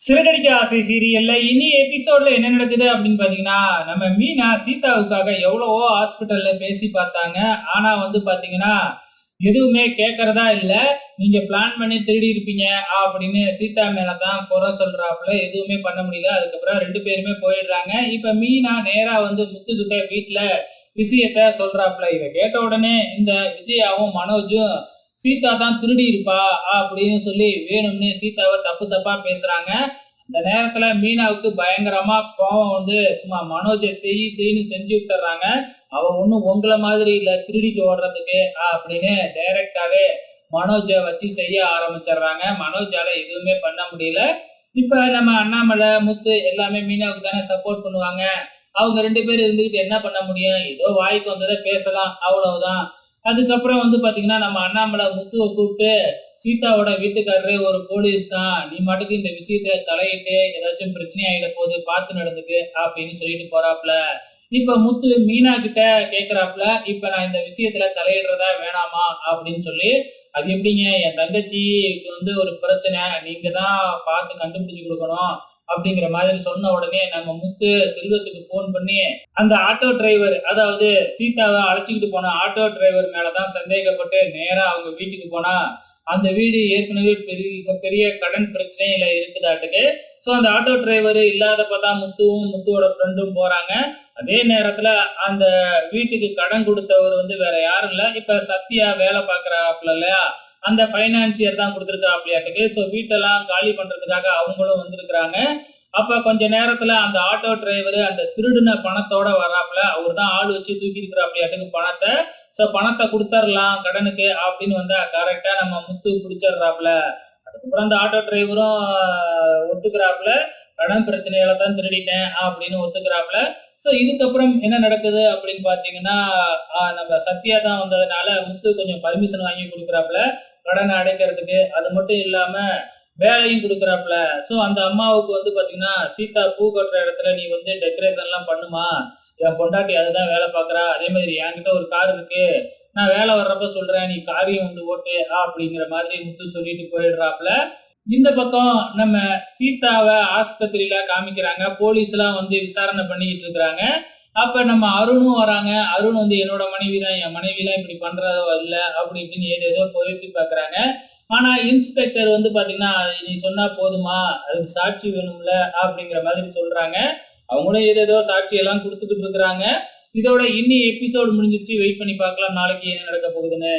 சிறகடிக்க ஆசை சீரியல்ல இனி எபிசோட்ல என்ன நடக்குது அப்படின்னு பாத்தீங்கன்னா நம்ம மீனா சீதாவுக்காக எவ்வளவோ ஹாஸ்பிட்டல்ல பேசி பார்த்தாங்க. ஆனா வந்து பாத்தீங்கன்னா எதுவுமே கேட்கறதா இல்ல. நீங்க பிளான் பண்ணி திருடி இருப்பீங்க அப்படின்னு சீதா மேலதான் குறை சொல்றாப்புல. எதுவுமே பண்ண முடியல. அதுக்கப்புறம் ரெண்டு பேருமே போயிடுறாங்க. இப்ப மீனா நேரா வந்து முத்துக்கிட்ட வீட்டுல விஷயத்த சொல்றாப்புல. இதை கேட்ட உடனே இந்த விஜயாவும் மனோஜும் சீதா தான் திருடி இருப்பா அப்படின்னு சொல்லி வேணும்னு சீதாவை தப்பு தப்பா பேசுறாங்க. அந்த நேரத்துல மீனாவுக்கு பயங்கரமா கோவம் வந்து சும்மா மனோஜை செய் செய்னு செஞ்சு விட்டுறாங்க. அவன் ஒன்றும் உங்களை மாதிரி இல்ல திருடிட்டு ஓடுறதுக்கு அப்படின்னு டைரக்டாவே மனோஜை வச்சு செய்ய ஆரம்பிச்சிடுறாங்க. மனோஜால எதுவுமே பண்ண முடியல. இப்ப நம்ம அண்ணாமலை முத்து எல்லாமே மீனாவுக்கு தானே சப்போர்ட் பண்ணுவாங்க. அவங்க ரெண்டு பேரும் இருந்துகிட்டு என்ன பண்ண முடியும்? ஏதோ வாய்க்கு வந்ததை பேசலாம். அவ்வளவுதான். அதுக்கப்புறம் வந்து பாத்தீங்கன்னா நம்ம அண்ணாமலை முத்துவை கூப்பிட்டு சீதாவோட வீட்டுக்காரரே ஒரு போலீஸ் தான். நீ மட்டுக்கு இந்த விஷயத்துல தலையிட்டு ஏதாச்சும் பிரச்சனை ஆகிட போகுது பார்த்து நடந்துக்கு அப்படின்னு சொல்லிட்டு போறாப்ல. இப்ப முத்து மீனா கிட்ட கேக்குறாப்ல இப்ப நான் இந்த விஷயத்துல தலையிடுறதா வேணாமா? அப்படின்னு சொல்லி அது எப்படிங்க? என் தங்கச்சிக்கு வந்து ஒரு பிரச்சனை நீங்க தான் பார்த்து கண்டுபிடிச்சு கொடுக்கணும். அப்படிங்கிற மாதிரி சொன்ன உடனே நம்ம முத்து செல்வத்துக்கு ஃபோன் பண்ணி அந்த ஆட்டோ டிரைவர் அதாவது சீதாவை அழைச்சிக்கிட்டு போன ஆட்டோ டிரைவர் மேலதான் சந்தேகப்பட்டு நேரா அவங்க வீட்டுக்கு போனா அந்த வீடு ஏற்கனவே பெரிய பெரிய கடன் பிரச்சனையில இருக்குதாட்டுக்கு. ஸோ அந்த ஆட்டோ டிரைவர் இல்லாதப்பதான் முத்துவும் முத்துவோட ஃப்ரெண்டும் போறாங்க. அதே நேரத்துல அந்த வீட்டுக்கு கடன் கொடுத்தவர் வந்து வேற யாரும் இல்லை. இப்ப சத்யா வேலை பார்க்குறாப்புல இல்லையா? அந்த ஃபைனான்சியர் தான் கொடுத்துருக்காப்லையாட்டுக்கு. ஸோ வீட்டெல்லாம் காலி பண்ணுறதுக்காக அவங்களும் வந்திருக்கிறாங்க. அப்போ கொஞ்ச நேரத்தில் அந்த ஆட்டோ டிரைவர் அந்த திருடின பணத்தோட வராப்புல அவர் தான் ஆள் வச்சு தூக்கி இருக்கிறாப்லையாட்டுக்கு பணத்தை. ஸோ பணத்தை கொடுத்துர்லாம் கடனுக்கு அப்படின்னு வந்தால் கரெக்டாக நம்ம முத்து பிடிச்சிடுறாப்புல அதுக்கப்புறம் அந்த ஆட்டோ டிரைவரும் ஒத்துக்கிறாப்புல கடன் பிரச்சனையில தான் திருடிட்டேன் அப்படின்னு ஒத்துக்கிறாப்புல ஸோ இதுக்கப்புறம் என்ன நடக்குது அப்படின்னு பார்த்தீங்கன்னா நம்ம சத்யா தான் வந்ததுனால முத்து கொஞ்சம் பர்மிஷன் வாங்கி கொடுக்குறாப்புல. கடனை அடைக்கிறதுக்கு. அது மட்டும் இல்லாமல் வேலையும் கொடுக்குறாப்புல. ஸோ அந்த அம்மாவுக்கு வந்து பார்த்தீங்கன்னா சீதா பூ கட்டுற இடத்துல நீ வந்து டெக்கரேஷன்லாம் பண்ணுமா? என் பொண்டாட்டி அதுதான் வேலை பார்க்குறா. அதே மாதிரி என்கிட்ட ஒரு கார் இருக்கு. நான் வேலை வர்றப்ப சொல்கிறேன் நீ காரியம் வந்து ஓட்டு அப்படிங்கிற மாதிரி முத்து சொல்லிட்டு போயிடுறாப்புல. இந்த பக்கம் நம்ம சீதாவை ஆஸ்பத்திரியில காமிக்கிறாங்க. போலீஸ்லாம் வந்து விசாரணை பண்ணிக்கிட்டு இருக்கிறாங்க. அப்ப நம்ம அருணும் வராங்க. அருண் வந்து என்னோட மனைவி தான் என் மனைவிலாம் இப்படி பண்றதோ இல்ல அப்படி இப்படின்னு ஏதேதோ பேசி பாக்குறாங்க ஆனா இன்ஸ்பெக்டர் வந்து பாத்தீங்கன்னா நீ சொன்னா போதுமா? அதுக்கு சாட்சி வேணும்ல? அப்படிங்கிற மாதிரி சொல்றாங்க. அவங்களும் ஏதேதோ சாட்சி எல்லாம் கொடுத்துக்கிட்டு இருக்கிறாங்க. இதோட இன்னி எபிசோடு முடிஞ்சிச்சு வெயிட் பண்ணி பார்க்கலாம். நாளைக்கு என்ன நடக்க போகுதுன்னு.